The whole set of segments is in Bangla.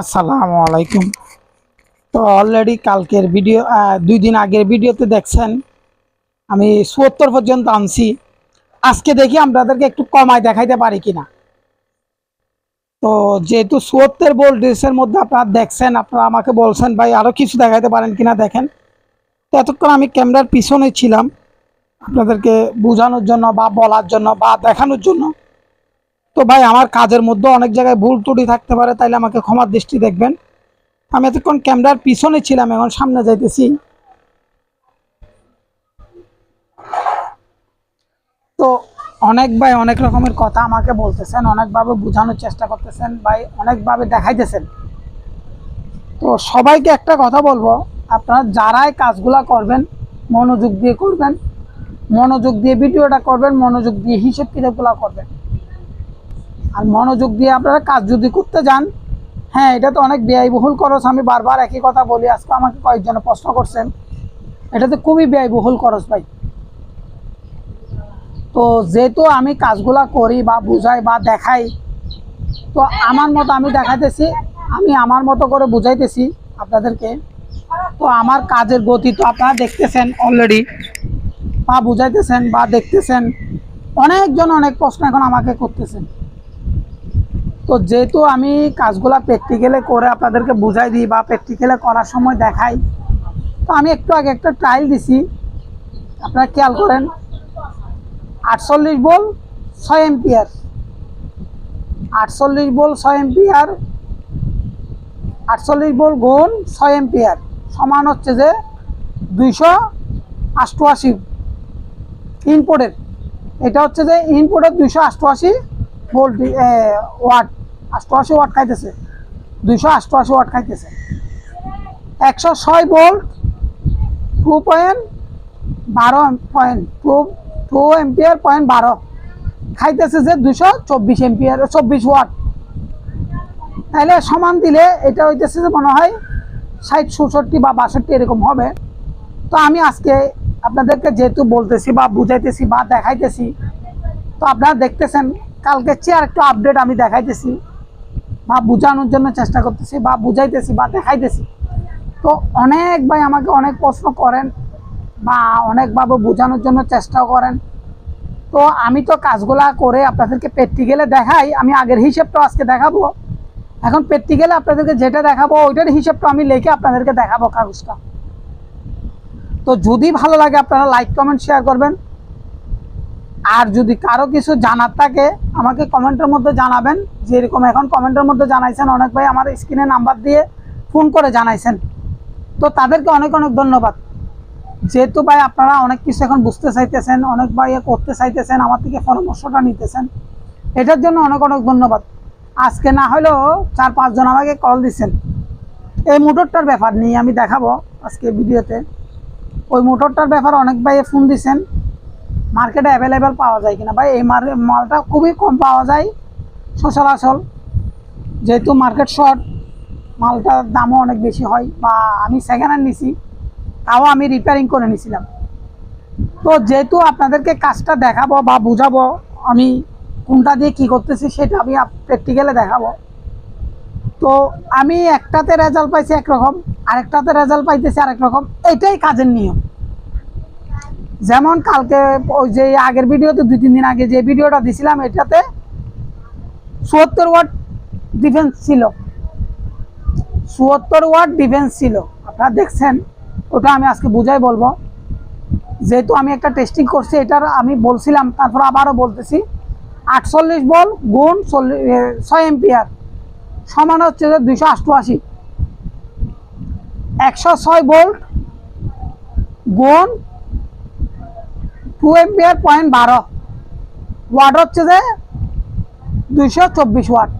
আসসালামু আলাইকুম। তো অলরেডি কালকের ভিডিও দুই দিন আগের ভিডিওতে দেখছেন, আমি চুয়াত্তর পর্যন্ত আনছি। আজকে দেখি আপনাদেরকে একটু কমায় দেখাইতে পারি কিনা। তো যেহেতু চুয়াত্তর ভোল্টেজের মধ্যে আপনারা দেখছেন, আপনারা আমাকে বলছেন, ভাই আরও কিছু দেখাইতে পারেন কিনা দেখেন। তো এতক্ষণ আমি ক্যামেরার পিছনে ছিলাম, আপনাদেরকে বোঝানোর জন্য বা বলার জন্য বা দেখানোর জন্য। তো ভাই, আমার কাজের মধ্যে অনেক জায়গায় ভুল ত্রুটি থাকতে পারে, তাইলে আমাকে ক্ষমার দৃষ্টি দেখবেন। আমি এতক্ষণ ক্যামেরার পিছনে ছিলাম, এখন সামনে যাইতেছি। তো অনেক ভাই অনেক রকমের কথা আমাকে বলতেছেন, অনেকভাবে বোঝানোর চেষ্টা করতেছেন, ভাই অনেকভাবে দেখাইতেছেন। তো সবাইকে একটা কথা বলব, আপনারা যারাই কাজগুলা করবেন, মনোযোগ দিয়ে করবেন, মনোযোগ দিয়ে ভিডিওটা করবেন, মনোযোগ দিয়ে হিসেব কিতাবগুলা করবেন। আর মনোযোগ দিয়ে আপনারা কাজ যদি করতে যান হ্যাঁ এটা তো অনেক ব্যয়বহুল খরচ। আমি বারবার একই কথা বলি, আজকে আমাকে কয়েকজনে প্রশ্ন করছেন। এটা তো খুবই ব্যয়বহুল খরচ ভাই। তো যেহেতু আমি কাজগুলা করি বা বুঝাই বা দেখাই, তো আমার মতো আমি দেখাইতেছি, আমি আমার মতো করে বুঝাইতেছি আপনাদেরকে। তো আমার কাজের গতি তো আপনারা দেখতেছেন অলরেডি বা বুঝাইতেছেন বা দেখতেছেন। অনেকজন অনেক প্রশ্ন এখন আমাকে করতেছেন। তো যেহেতু আমি কাজগুলা প্র্যাকটিক্যালে করে আপনাদেরকে বুঝাই দিই বা প্র্যাকটিক্যালে করার সময় দেখাই, তো আমি একটু আগে একটা ট্রায়াল দিছি। আপনারা খেয়াল করেন, আটচল্লিশ বল ছয় এম্পিয়ার আটচল্লিশ বল ছয় এম্পিয়ার আটচল্লিশ বল গুণ ছয় এম্পিয়ার সমান হচ্ছে যে দুইশো অষ্টআশি ইনপোর্টের এটা হচ্ছে যে ইনপোর্টের দুইশো অষ্টআশি ভোল্ট ওয়াট অষ্টআশি ওয়াট খাইতেছে। দুইশো অষ্টআশি ওয়াট খাইতেছে। একশো ছয় ভোল্ট, টু পয়েন্ট বারো point, two two ampere point বারো। খাইতেছে যে দুশো চব্বিশ এম্পিয়ার, চব্বিশ ওয়াট। তাহলে সমান দিলে এটা হইতেছে যে মনে হয় ষাট ষষট্টি বা বাষট্টি এরকম হবে। তো আমি আজকে আপনাদেরকে যেহেতু বলতেছি বা বুঝাইতেছি বা দেখাইতেছি, তো আপনারা দেখতেছেন কালকে চেয়ার একটু আপডেট আমি দেখাইতেছি। বা বোঝানোর জন্য চেষ্টা করতেছি, বা বুঝাইতেছি, বা দেখাইতেছি। তো অনেক ভাই আমাকে অনেক প্রশ্ন করেন, বা অনেকভাবে বোঝানোর জন্য চেষ্টাও করেন। তো আমি তো কাজগুলা করে আপনাদেরকে প্র্যাকটিক্যালে দেখাই, আমি আগের হিসেবটা আজকে দেখাবো। এখন প্র্যাকটিক্যালে আপনাদেরকে যেটা দেখাবো, ওইটার হিসেবটা আমি লিখে আপনাদেরকে দেখাবো কাগজটা। তো যদি ভালো লাগে আপনারা লাইক কমেন্ট শেয়ার করবেন। আর যদি কারও কিছু জানার থাকে, আমাকে কমেন্টের মধ্যে জানাবেন। যে এরকম এখন কমেন্টের মধ্যে জানাইছেন অনেক ভাই, আমার স্ক্রিনে নাম্বার দিয়ে ফোন করে জানাইছেন। তো তাদেরকে অনেক অনেক ধন্যবাদ। যেহেতু ভাই আপনারা অনেক কিছু এখন বুঝতে চাইতেছেন, অনেক ভাই করতে চাইতেছেন, আমার থেকে পরামর্শটা নিতেছেন। এটার জন্য অনেক অনেক ধন্যবাদ। আজকে না হলেও চার পাঁচজন আমাকে কল দিচ্ছেন এই মোটরটার ব্যাপার নিয়ে আমি দেখাবো আজকে ভিডিওতে। ওই মোটরটার ব্যাপারে অনেক ভাই ফোন দিছেন। মার্কেটে অ্যাভেলেবেল পাওয়া যায় কিনা। ভাই, এই মালটা খুবই কম পাওয়া যায় সচরাচর। যেহেতু মার্কেট শর্ট মালটার দামও অনেক বেশি হয় বা আমি সেকেন্ড হ্যান্ড নিছি, তাও আমি রিপেয়ারিং করে নিছিলাম। তো যেহেতু আপনাদেরকে কাজটা দেখাবো বা বুঝাবো আমি কোনটা দিয়ে কি করতেছি, সেটা আমি প্র্যাকটিক্যালে দেখাবো। তো আমি একটাতে রেজাল্ট পাইছি একরকম, আরেকটাতে রেজাল্ট পাইতেছি আরেক রকম এটাই কাজের নিয়ম। যেমন কালকে ওই যে আগের ভিডিওতে দুই, তিন দিন আগে যে ভিডিওটা দিছিলাম, এটাতে চুয়াত্তর ওয়াট ডিফেন্স ছিল। চুয়াত্তর ওয়াট ডিফেন্স ছিল। আপনারা দেখছেন, ওটা আমি আজকে বুঝাই বলব। যেহেতু আমি একটা টেস্টিং করছি, এটার আমি বলছিলাম, তারপর আবারও বলতেছি। আটচল্লিশ বল গুণ চল্লিশ ছয় এম্পিয়ার সমান হচ্ছে যে দুইশো অষ্টআশি একশো ছয় ভোল্ট গুণ টু এম্পিয়ার পয়েন্ট বারো। ওয়াট হচ্ছে যে দুইশো চব্বিশ ওয়াট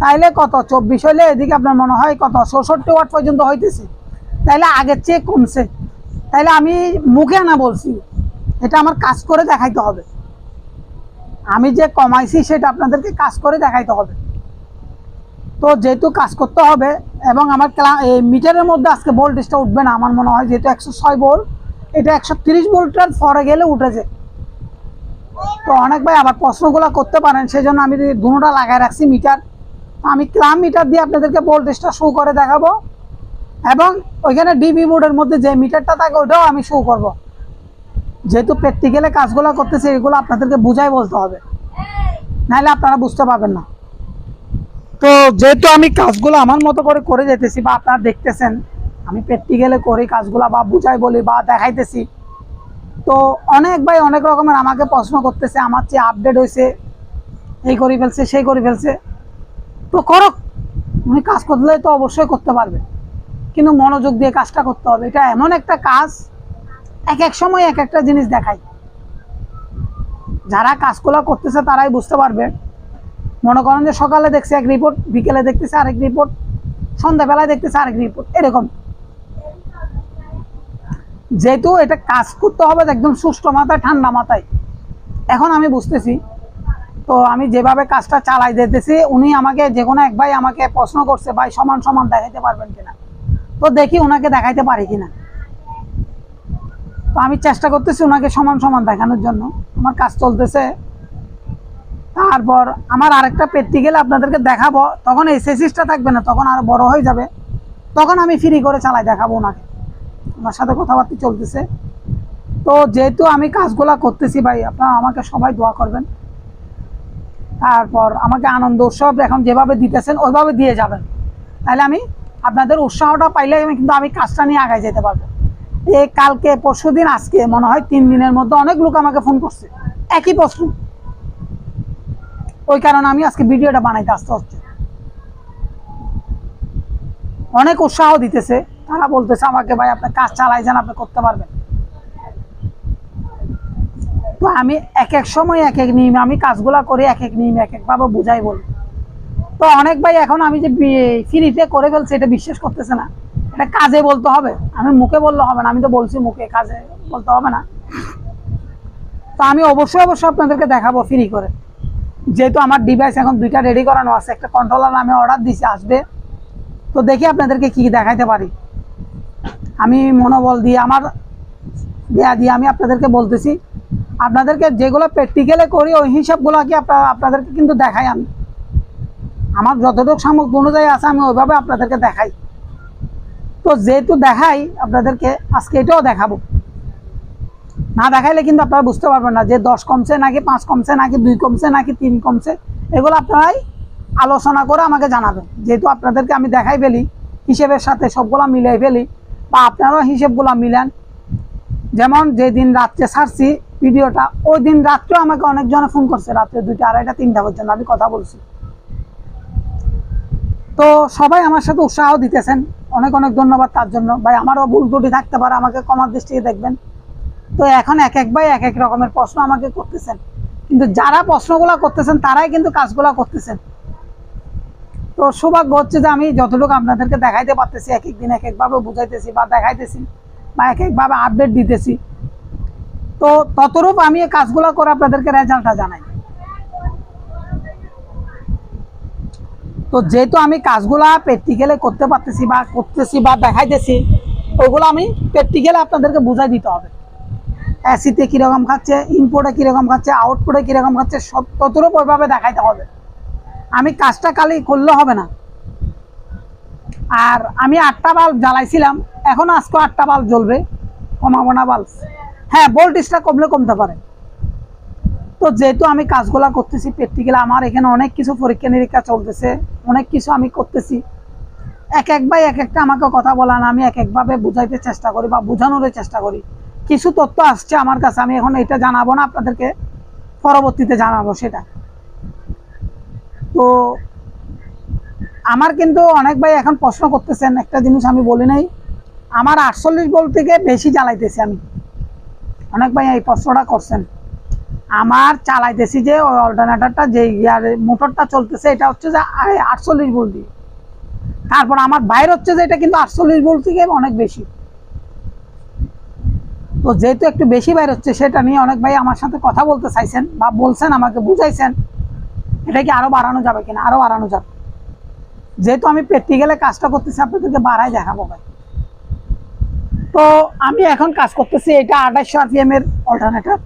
তাইলে কত? চব্বিশ হইলে এদিকে আপনার মনে হয় কত? চৌষট্টি ওয়াট পর্যন্ত হইতেছে। তাইলে আগের চেয়ে কমছে। তাইলে আমি মুখে না বলছি, এটা আমার কাজ করে দেখাইতে হবে। আমি যে কমাইছি সেটা আপনাদেরকে কাজ করে দেখাইতে হবে। তো যেহেতু কাজ করতে হবে, এবং আমার এই মিটারের মধ্যে আজকে ভোল্টেজটা উঠবে না, আমার মনে হয় যেহেতু একশো ছয় ভোল্ট এটা একশো তিরিশ ভোল্টের ফরে গেলে উঠেছে। তো অনেক ভাই আবার প্রশ্নগুলো করতে পারেন সেই জন্য আমি দুটোটা লাগাই রাখছি মিটার আমি ক্লাম মিটার দিয়ে আপনাদেরকে ভোল্টেজটা শো করে দেখাবো। এবং ওইখানে ডিবি বোর্ডের মধ্যে যে মিটারটা থাকে, ওটাও আমি শো করব। যেহেতু প্র্যাকটিক্যালে কাজগুলো করতেছে, এগুলো আপনাদেরকে বুঝাই বলতে হবে। নাহলে আপনারা বুঝতে পারবেন না। তো যেহেতু আমি কাজগুলো আমার মতো করে করে যেতেছি বা আপনারা দেখতেছেন আমি প্র্যাকটিক্যালে করি, কাজগুলো বা বুঝাই বলি বা দেখাইতেছি। তো অনেক ভাই অনেক রকমের আমাকে প্রশ্ন করতেছে, আমার চেয়ে আপডেট হয়েছে এই করে ফেলছে, সেই করে ফেলছে। তো করো তুমি কাজ করলে তো অবশ্যই করতে পারবে। কিন্তু মনোযোগ দিয়ে কাজটা করতে হবে। এটা এমন একটা কাজ, এক এক সময় এক একটা জিনিস দেখায়। যারা কাজগুলো করতেছে তারাই বুঝতে পারবে। মনে করেন যে সকালে দেখছে এক রিপোর্ট বিকেলে দেখতেছে আরেক রিপোর্ট সন্ধ্যাবেলায় দেখতেছে আরেক রিপোর্ট এরকম। যেহেতু এটা কাজ করতে হবে একদম সুষ্ঠু মাথায়, ঠান্ডা মাথায়। এখন আমি বুঝতেছি, তো আমি যেভাবে কাজটা চালাই দিতেছি, উনি আমাকে যে কোনো এক ভাই আমাকে প্রশ্ন করছে, ভাই, সমান সমান দেখাইতে পারবেন কিনা? তো দেখি ওনাকে দেখাইতে পারি কিনা। তো আমি চেষ্টা করতেছি ওনাকে সমান সমান দেখানোর জন্য। আমার কাজ চলতেছে। তারপর আমার আরেকটা প্র্যাকটিক্যাল আপনাদেরকে দেখাবো। তখন এই সেসিসটা থাকবে না, তখন আরও বড় হয়ে যাবে। তখন আমি ফ্রি করে চালাই দেখাবো ওনাকে ওনার সাথে কথাবার্তা চলতেছে। তো যেহেতু আমি কাজগুলা করতেছি ভাই, আপনারা আমাকে সবাই দোয়া করবেন। তারপর আমাকে আনন্দ উৎসব এখন যেভাবে দিতেছেন, ওইভাবে দিয়ে যাবেন। তাহলে আমি আপনাদের উৎসাহটা পাইলে আমি কিন্তু আমি কাজটা নিয়ে আগায় যেতে পারব। এই কালকে, পরশু দিন, আজকে মনে হয় তিন দিনের মধ্যে অনেক লোক আমাকে ফোন করছে। একই প্রশ্ন। ওই কারণে আমি আজকে ভিডিওটা বানাইতে আসতে হচ্ছে। অনেক উৎসাহ দিতেছে। তারা বলতেছে আমাকে, ভাই, আপনি কাজ চালাই যান, আপনি করতে পারবেন। তো আমি এক এক সময় এক এক নিয়মে আমি কাজগুলা করি, এক এক নিয়মে এক একভাবে বুঝাই বলি। তো অনেক ভাই এখন আমি যে ফ্রিতে করে ফেলছি, এটা বিশ্বাস করতেছে না। এটা কাজে বলতে হবে। আমি মুখে বললে হবে না, আমি তো বলছি মুখে, কাজে বলতে হবে না। তো আমি অবশ্যই অবশ্যই আপনাদেরকে দেখাবো ফ্রি করে। যেহেতু আমার ডিভাইস এখন দুইটা রেডি করানো আছে, একটা কন্ট্রোলার আমি অর্ডার দিছি, আসবে। তো দেখি আপনাদেরকে কি দেখাইতে পারি। আমি মনোবল দিয়ে, আমার দেয়া দিয়ে আমি আপনাদেরকে বলতেছি। আপনাদেরকে যেগুলো প্র্যাকটিক্যালে করি, ওই হিসাবগুলো কি আপনার, আপনাদেরকে কিন্তু দেখাই আমি। আমার যতটুকু সামগ্রী অনুযায়ী আছে, আমি ওইভাবে আপনাদেরকে দেখাই। তো যেহেতু দেখাই, আপনাদেরকে আজকে এটাও দেখাবো। না দেখাইলে কিন্তু আপনারা বুঝতে পারবেন না যে দশ কমছে নাকি পাঁচ কমছে নাকি দুই কমছে নাকি তিন কমছে, এগুলো আপনারাই আলোচনা করে আমাকে জানাবেন। যেহেতু আপনাদেরকে আমি দেখাই ফেলি, হিসেবের সাথে সবগুলা মিলাই ফেলি বা আপনারাও হিসেবগুলো মিলান। যেমন যেদিন রাত্রে ছাড়ছি ভিডিওটা ওই দিন রাত্রেও আমাকে অনেকজনে ফোন করছে, রাত্রে দুইটা, আড়াইটা, তিনটা পর্যন্ত, আমি কথা বলছি। তো সবাই আমার সাথে উৎসাহ দিতেছেন, অনেক অনেক ধন্যবাদ তার জন্য। ভাই, আমারও ভুল ত্রুটি থাকতে পারে, আমাকে কমার দৃষ্টিতে দেখবেন। তো এখন এক এক ভাই, এক এক রকমের প্রশ্ন আমাকে করতেছেন। কিন্তু যারা প্রশ্নগুলো করতেছেন, তারাই কিন্তু কাজগুলো করতেছেন। তো সৌভাগ্য হচ্ছে যে আমি যতটুকু আপনাদেরকে দেখাইতে পারতেছি এক এক দিন এক একভাবে বুঝাইতেছি বা দেখাইতেছি বা এক একভাবে আপডেট দিতেছি। তো ততরূপ আমি এই কাজগুলো করে আপনাদেরকে রেজাল্টটা জানাই। তো যেহেতু আমি কাজগুলা প্র্যাকটিক্যালে করতে পারতেছি বা করতেছি বা দেখাইতেছি ওইগুলো আমি প্র্যাকটিক্যালে আপনাদেরকে বুঝাই দিতে হবে। অ্যাসিতে কীরকম খাচ্ছে ইনপুটে কীরকম খাচ্ছে আউটপুটে কীরকম খাচ্ছে, সব ততরূপ ওইভাবে দেখাইতে হবে। আমি কাজটা কালি করলে হবে না। আর আমি আটটা বাল্ব জ্বালাইছিলাম, এখন আজকে আটটা বাল্ব জ্বলবে, কমাবো না বাল্ব হ্যাঁ ভোল্টেজটা কমলে কমতে পারে। তো যেহেতু আমি কাজগুলা করতেছি প্র্যাকটিক্যাল আমার এখানে অনেক কিছু পরীক্ষা নিরীক্ষা চলতেছে, অনেক কিছু আমি করতেছি। এক এক ভাই এক একটা আমাকে কথা বলান, আমি এক একভাবে বুঝাইতে চেষ্টা করি বা বোঝানোর চেষ্টা করি। কিছু তথ্য আসছে আমার কাছে, আমি এখন এটা জানাব না, আপনাদেরকে পরবর্তীতে জানাব সেটা। তো আমার কিন্তু অনেক ভাই এখন প্রশ্ন করতেছেন, একটা জিনিস আমি বলি নাই, আমার আটচল্লিশ বল থেকে বেশি জ্বালাইতেছি আমি। অনেক ভাই এই প্রশ্নটা করছেন। আমার চালাইতেছি যে ওই অল্টারনেটারটা যে ইয়ার মোটরটা চলতেছে, এটা হচ্ছে যে আটচল্লিশ বল দিয়ে। তারপর আমার বাইর হচ্ছে যে এটা কিন্তু আটচল্লিশ বল থেকে অনেক বেশি। তো যেহেতু একটু বেশি বাইর হচ্ছে, সেটা নিয়ে অনেক ভাই আমার সাথে কথা বলতে চাইছেন বা বলছেন, আমাকে বুঝাইছেন। এটা কি আরও বাড়ানো যাবে কিনা? আরও বাড়ানো যাবে। যেহেতু আমি প্র্যাকটিক্যালে কাজটা করতেছি, আপনাদেরকে বাড়াই দেখাবো ভাই। তো আমি এখন কাজ করতেছি, এটা আঠাশশো আরপিএম এর অল্টারনেটর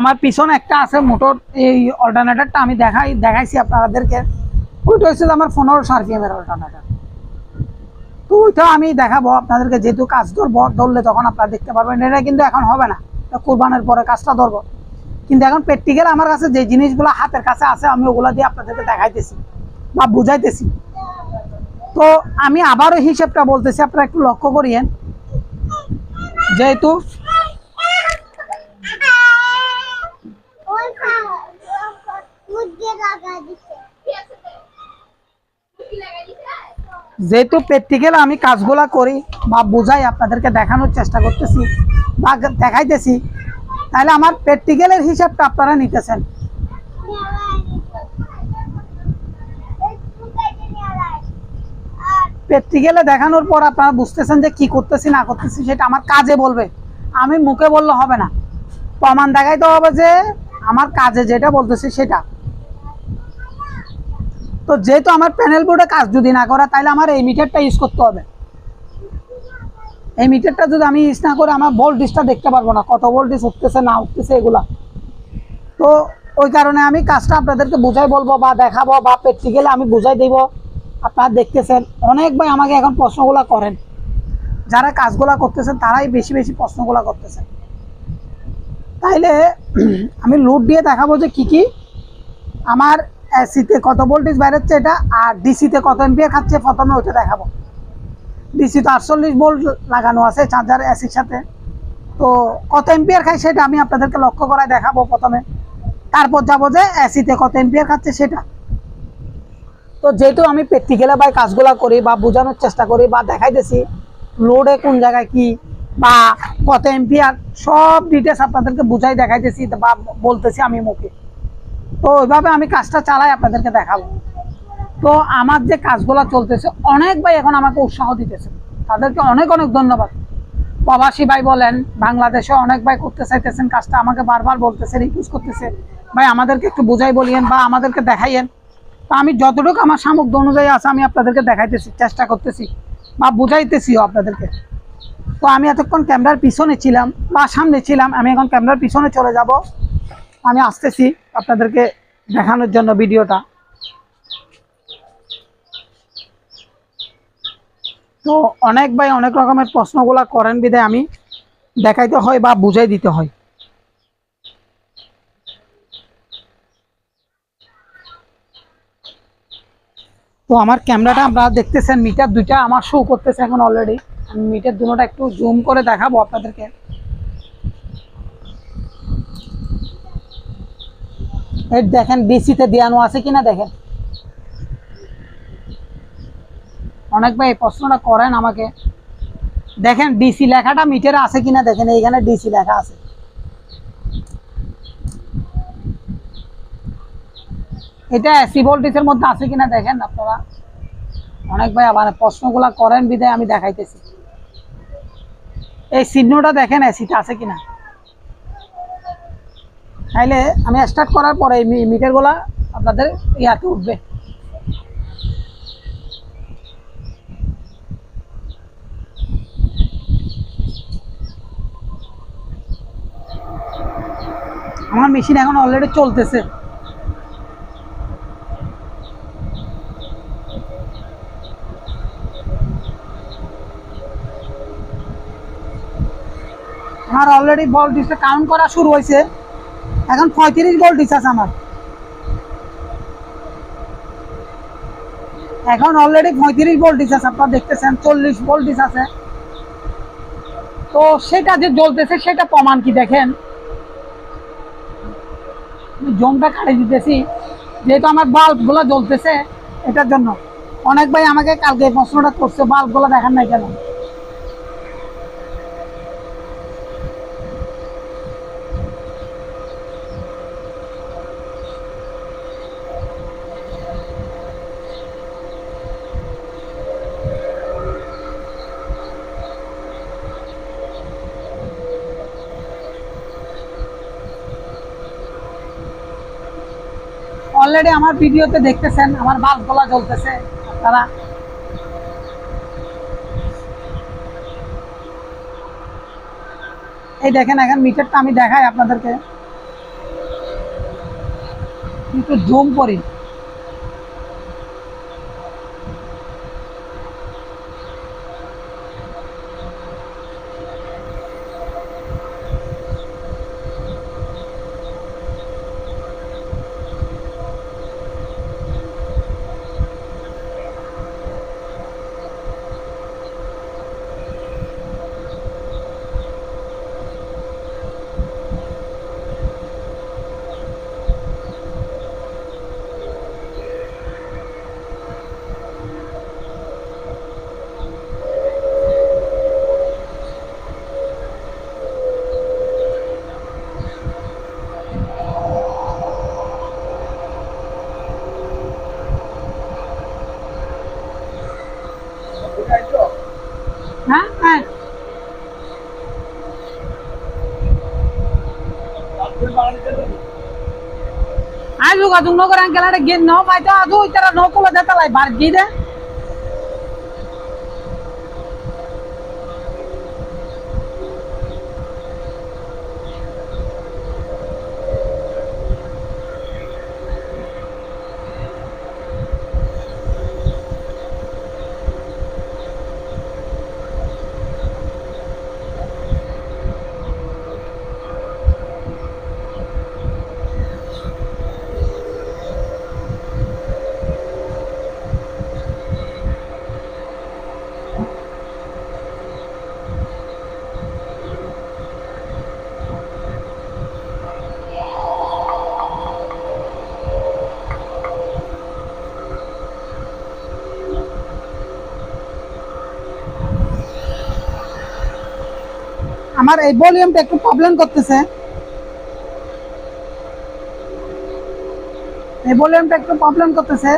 আমার পিছনে একটা আছে মোটর, এই অল্টারনেটারটা আমি দেখাই, দেখাইছি আপনাদেরকে। ওইটা হচ্ছে আমার পনেরোশো আরপিএম এর অল্টারনেটার তো আমি দেখাবো আপনাদেরকে। যেহেতু কাজ ধরবো, ধরলে তখন আপনারা দেখতে পারবেন। এটা কিন্তু এখন হবে না। কোরবানের পরে কাজটা ধরবো। কিন্তু এখন প্র্যাকটিক্যাল আমার কাছে যে জিনিসগুলো হাতের কাছে আছে, আমি ওগুলো দিয়ে আপনাদেরকে দেখাইতেছি বা বুঝাইতেছি। তো আমি আবারও হিসেবটা বলতেছি, আপনারা একটু লক্ষ্য করিয়েন। যেহেতু লাগা দিছে। যেহেতু প্র্যাকটিক্যাল আমি কাজগুলা করি বা বুঝাই, আপনাদেরকে দেখানোর চেষ্টা করতেছি বা দেখাইতেছি। তাহলে আমার প্র্যাকটিক্যালের হিসাবটা আপনারা নিতেছেন। প্র্যাকটিক্যালে দেখানোর পর আপনারা বুঝতেছেন যে কি করতেছি, না করতেছি, সেটা আমার কাজে বলবে। আমি মুখে বললে হবে না। প্রমাণ দেখাইতে হবে যে, আমার কাজে যেটা বলতেছি সেটা। তো যেহেতু আমার প্যানেল বোর্ডে কাজ যদি না করা, তাহলে আমার এই মিটারটা ইউজ করতে হবে। এই মিটারটা যদি আমি ইউজ না করে, আমার ভোল্টেজটা দেখতে পারব না। কত ভোল্টেজ উঠতেছে, না উঠতেছে, এগুলা। তো ওই কারণে আমি কাজটা আপনাদেরকে বুঝাই বলব বা দেখাবো বা প্র্যাকটিক্যালি আমি বুঝাই দিব। আপনারা দেখতেছেন, অনেক ভাই আমাকে এখন প্রশ্নগুলো করেন। যারা কাজগুলা করতেছেন, তারাই বেশি বেশি প্রশ্নগুলো করতেছেন। তাইলে, আমি লোড দিয়ে দেখাবো যে কি কি। আমার এসিতে কত ভোল্টেজ বেরোচ্ছে এটা? আর ডিসিতে কত এম্পিয়ার খাচ্ছে? প্রথমে ওইটা দেখাবো। ডিসি তো আটচল্লিশ ভোল্ট লাগানো আছে চার্জার এসির সাথে। তো কত এম্পিয়ার খায় সেটা আমি আপনাদেরকে লক্ষ্য করায় দেখাবো প্রথমে। তারপর যাব যে এসিতে কত এম্পিয়ার খাচ্ছে সেটা। তো যেহেতু আমি প্র্যাকটিক্যালে ভাই কাজগুলা করি বা বোঝানোর চেষ্টা করি বা দেখাইতেছি লোডে কোন জায়গায় কি বা কত এম্পিয়ার সব ডিটেলস আপনাদেরকে বুঝাই দেখাইতেছি বা বলতেছি আমি মুখে। তো ওইভাবে আমি কাজটা চালাই আপনাদেরকে দেখাবো। তো আমার যে কাজগুলো চলতেছে, অনেক ভাই এখন আমাকে উৎসাহ দিতেছে। তাদেরকে অনেক অনেক ধন্যবাদ। প্রবাসী ভাই বলেন, বাংলাদেশে অনেক ভাই করতে চাইতেছেন, কাজটা আমাকে বারবার বলতেছে রিকুয়েস্ট করতেছে। ভাই, আমাদেরকে একটু বুঝাই বলিয়েন বা আমাদেরকে দেখাইয়েন। তো আমি যতটুকু আমার সামর্থ্য অনুযায়ী আছে, আমি আপনাদেরকে দেখাইতেছি, চেষ্টা করতেছি বা বুঝাইতেছিও আপনাদেরকে। তো আমি এতক্ষণ ক্যামেরার পিছনে ছিলাম বা সামনে ছিলাম, আমি এখন ক্যামেরার পিছনে চলে যাব। আমি আসতেছি আপনাদেরকে দেখানোর জন্য ভিডিওটা। তো অনেক ভাই অনেক রকমের প্রশ্নগুলা করেন বিধায় আমি দেখাইতে হয় বা বুঝাই দিতে হয়। তো আমার ক্যামেরাটা আপনারা দেখতেছেন, মিটার দুইটা আমার শো করতেছে এখন অলরেডি আমি মিটার দুটোটা একটু জুম করে দেখাবো আপনাদেরকে। এই দেখেন, ডিসিতে দেওয়ানো আছে কিনা দেখেন। অনেক ভাই প্রশ্নটা করেন আমাকে। দেখেন, ডিসি লেখাটা মিটারে আছে কিনা দেখেন, এইখানে ডিসি লেখা আছে। এটা এসি ভোল্টেজের মধ্যে আছে কিনা দেখেন আপনারা। অনেক ভাই আবার প্রশ্নগুলা করেন বিদায় আমি দেখাইতেছি। এই চিহ্নটা দেখেন এসিটা আছে কিনা। তাইলে আমি স্টার্ট করার পরে এই মিটারগুলা আপনাদের ইয়াতে উঠবে। আমার মেশিন এখন অলরেডি চলতেছে। আমার অলরেডি ভোল্টেজটা কাউন্ট করা শুরু হয়েছে এখন পঁয়ত্রিশ ভোল্টেজ আছে আমার। এখন অলরেডি পঁয়ত্রিশ ভোল্টেজ আছে, আপনারা দেখতেছেন, চল্লিশ ভোল্টেজ আছে। তো সেটা যে জ্বলতেছে, সেটা প্রমাণ কি দেখেন? জমটা কাটে দিতেছি, যেহেতু আমার বাল্বগুলো জ্বলতেছে এটার জন্য। অনেক ভাই আমাকে কালকে প্রশ্নটা করছে বাল্বগুলো দেখান নাই কেন? অলরেডি আমার ভিডিওতে দেখতেছেন, আমার বাল্ব গলা জ্বলতেছে, তারা। এই দেখেন, এখন মিটারটা আমি দেখাই আপনাদেরকে। কিন্তু জুম করি। তুমি নগর আঙ্কেল গেন ন মাইতা আদু ইতারা নকলা দেতা লাই বার গিদে আমার এই ভলিউমটা একটু প্রবলেম করতেছে। এই ভলিউমটা একটু প্রবলেম করতেছে।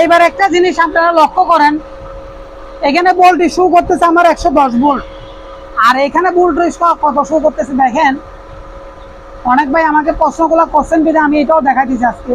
এইবার একটা জিনিস আপনারা লক্ষ্য করেন। এখানে বোল্ট ইস্যু করতেছে আমার একশো দশ বোল্ট আর এখানে বোল্ট কত শু করতেছে দেখেন। অনেক ভাই আমাকে প্রশ্নগুলো করছেন কিনা আমি এটাও দেখাই দিচ্ছি আজকে।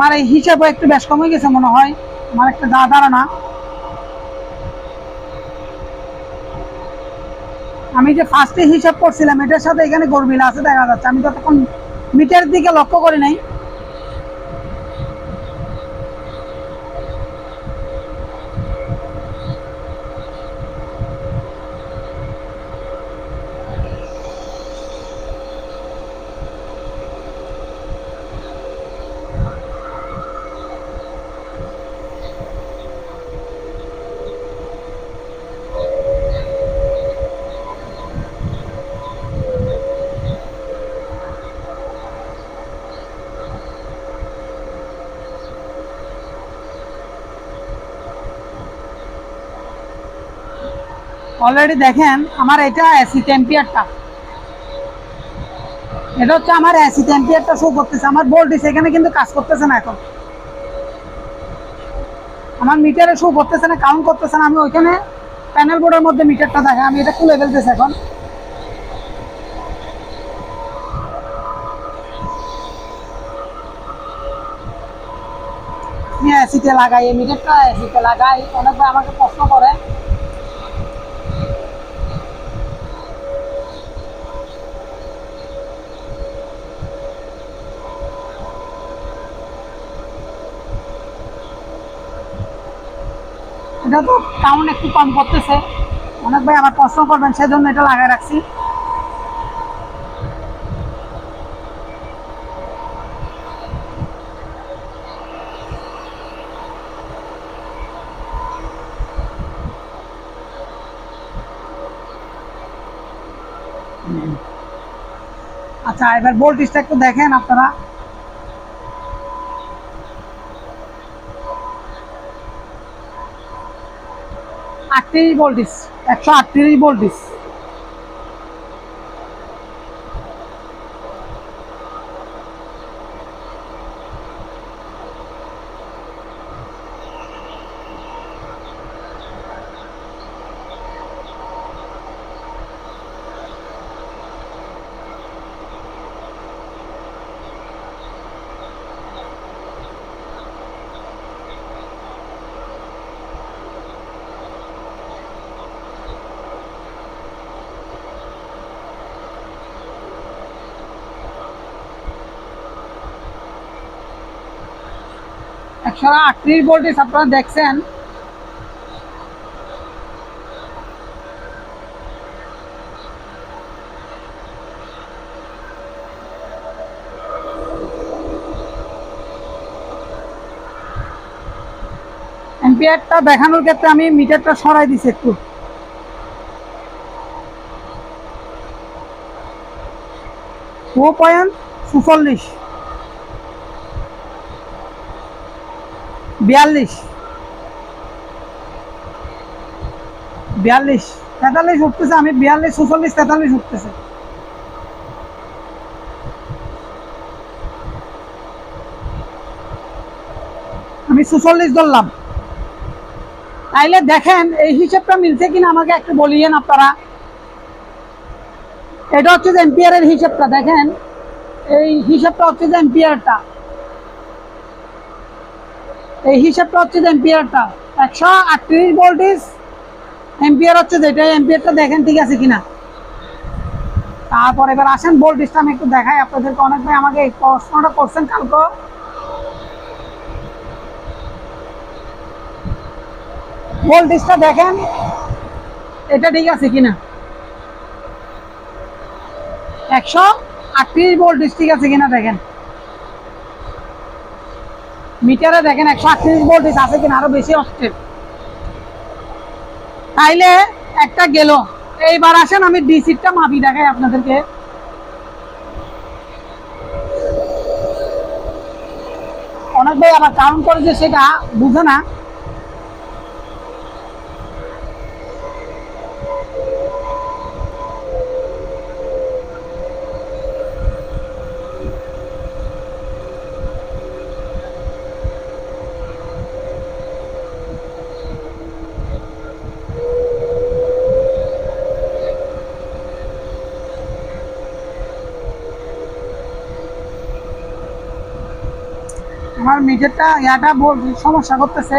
আমার এই হিসাবে একটু বেশ কমে গেছে মনে হয়। আমার একটা দা ধারণা। আমি যে ফার্স্টে হিসাব করছিলাম, এটার সাথে এখানে গরমিল আছে, দেখা যাচ্ছে। আমি ততক্ষণ মিটার দিকে লক্ষ্য করি নাই অলরেডি দেখেন, আমার এটা এসি টেম্পিয়ারটা এটা হচ্ছে আমার এসি টেম্পিয়ারটা শো করতেছে। আমার ভোল্টেজ এখানে কিন্তু কাজ করতেছে না এখন। আমার মিটারে শো করতেছে না কাউন্ট করতেছে না। আমি ওইখানে প্যানেল বোর্ডের মধ্যে মিটারটা দেখে আমি এটা খুলে ফেলতেছি এখন। এসিতে লাগাই মিটারটা এসিতে লাগাই। অনেকবার আমাকে প্রশ্ন করে এটা তো কাউন্ট একটু কম করতেছে অনেক ভাই আবার প্রশ্ন করবেন, সেজন্য এটা লাগাই রাখছি। আচ্ছা এবার ভোল্টেজটা একটু দেখেন আপনারা। আটত্রিশ ভোল্টেজ একশো আটত্রিশ ভোল্টেজ একশো আটত্রিশ ভোল্টেজ আপনারা দেখছেন। এম্পিয়ারটা দেখানোর ক্ষেত্রে আমি মিটারটা সরাই দিছি একটু। ও পয়েন্ট সুচল্লিশ বিয়াল্লিশ। বিয়াল্লিশ। তেতাল্লিশ উঠতেছে, আমি বিয়াল্লিশ সুচল্লিশ তেতাল্লিশ উঠতেছে। আমি সুচল্লিশ ধরলাম। তাইলে দেখেন, এই হিসেবটা মিলছে কিনা আমাকে একটু বলিয়েন আপনারা। এটা হচ্ছে যে এম্পিয়ারের হিসেবটা, দেখেন। এই হিসেবটা হচ্ছে যে এম্পিয়ারটা এই হিসাবটা হচ্ছে যে এম্পিয়ারটা। একশো আটত্রিশ ভোল্টেজ এম্পিয়ার হচ্ছে যেটা এম্পিয়ারটা দেখেন ঠিক আছে কিনা? তারপর এবার আসেন ভোল্টেজটা আমি একটু দেখাই আপনাদেরকে। অনেক ভাই আমাকে এই প্রশ্নটা করছেন কালকে। ভোল্টেজটা দেখেন, এটা ঠিক আছে কিনা? একশো আটত্রিশ ভোল্টেজ ঠিক আছে কিনা দেখেন। মিটারে দেখেন একশো আটত্রিশ ভোল্টেজ আছে কিনা আরও বেশি আসছে তাইলে একটা গেল। এইবার আসেন, আমি ডিসিটটা মাপি, দেখাই আপনাদেরকে। অনেক ভাই আবার কাউন্ট করেছে সেটা বুঝে না। আমার মিটারটা ইয়াটা সমস্যা করতেছে।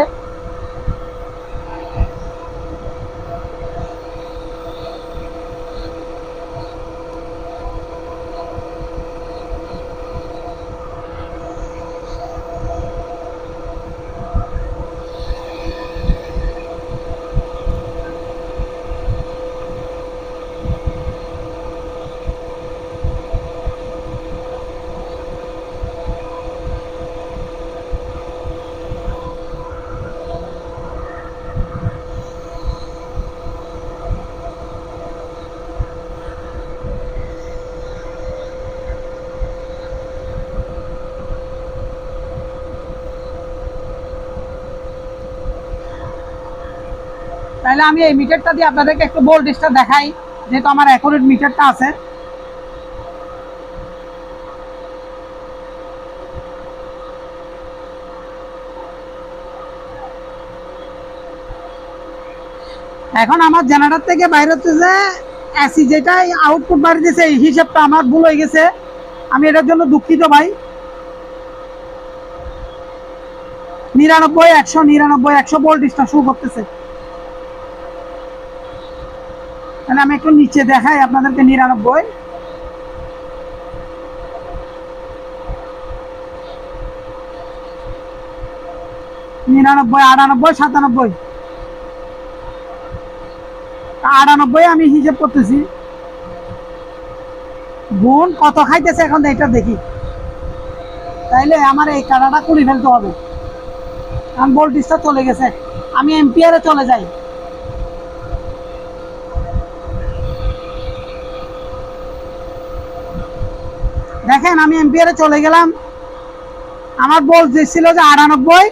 তাহলে আমি এই মিটারটা দিয়ে আপনাদেরকে একটু ভোল্টেজটা দেখাই, যেহেতু আমার অ্যাকুরেট মিটারটা আছে। এখন আমার জেনারেটর থেকে বাইরে হচ্ছে এসি যেটা আউটপুট বাইরে দিয়েছে এই হিসাবটা আমার ভুল হয়ে গেছে। আমি এটার জন্য দুঃখিত ভাই। নিরানব্বই, একশো নিরানব্বই, একশো ভোল্টেজটা শুরু করতেছে তাহলে আমি একটু নিচে দেখাই আপনাদেরকে নিরানব্বই। নিরানব্বই, আটানব্বই, সাতানব্বই। আটানব্বই আমি হিসেব করতেছি। গুণ কত খাইতেছে এখন এটা দেখি। তাইলে আমার এই কাটাটা কুড়ি ফেলতে হবে। কারণ ভোল্টেজটা চলে গেছে। আমি এম্পিয়ারে চলে যাই। দেখেন, আমি এম্পিয়ারে চলে গেলাম। আমার বল ছিল যে আটানব্বই,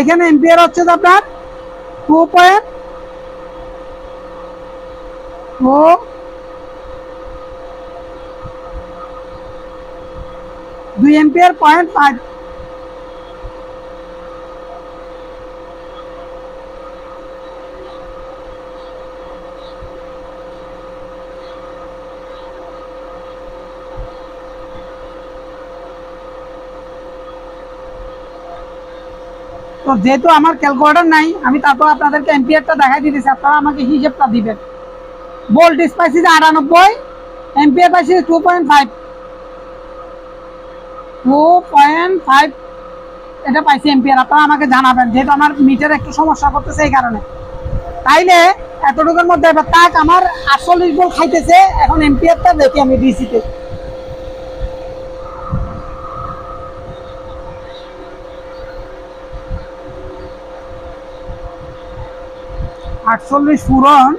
এখানে এম্পিয়ার হচ্ছে যে আপনার টু পয়েন্ট ও দুই এম্পিয়ার পয়েন্ট ফাইভ তো যেহেতু আমার ক্যালকুলেটর নাই, আমি তারপর আপনাদেরকে এম্পিয়ারটা দেখাই দিতেছি আপনারা আমাকে হিসেবটা দিবেন। ভোল্টেজ পাইছি যে আটানব্বই এম্পিয়ার পাইছি two point five two point five এটা পাইছি এম্পিয়ার আপনারা আমাকে জানাবেন, যেহেতু আমার মিটার একটু সমস্যা করতেছে এই কারণে। তাইলে এতটুকুর মধ্যে এবার তাক, আমার আটচল্লিশ ভোল্ট খাইতেছে, এখন এম্পিয়ারটা দেখি আমি ডিসিতে আটচল্লিশ পুরান।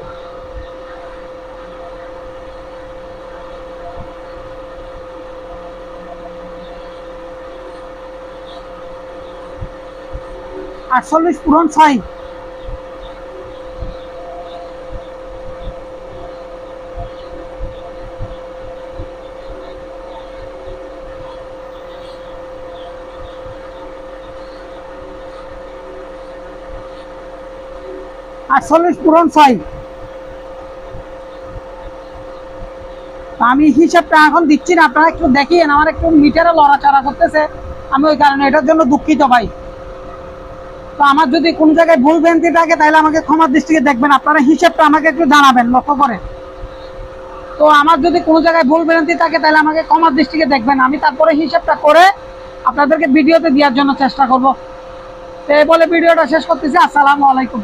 আটচল্লিশ পুরান ছয় আটচল্লিশ পূরণ ছয়। আমি হিসাবটা এখন দিচ্ছি না, আপনারা একটু দেখিয়েন আমার একটু মিটারে লড়াচড়া করতেছে। আমি ওই কারণে এটার জন্য দুঃখিত ভাই। তো আমার যদি কোন জায়গায় ভুল ভ্রান্তি থাকে, তাহলে আমাকে ক্ষমার দৃষ্টিকে দেখবেন। আপনারা হিসাবটা আমাকে একটু জানাবেন, লক্ষ্য করে তো আমার যদি কোনো জায়গায় ভুল ভ্রান্তি থাকে, তাহলে আমাকে ক্ষমার দৃষ্টিকে দেখবেন। আমি তারপরে হিসাবটা করে আপনাদেরকে ভিডিওতে দেওয়ার জন্য চেষ্টা করব। তো এই বলে ভিডিওটা শেষ করতেছি। আসসালামু আলাইকুম।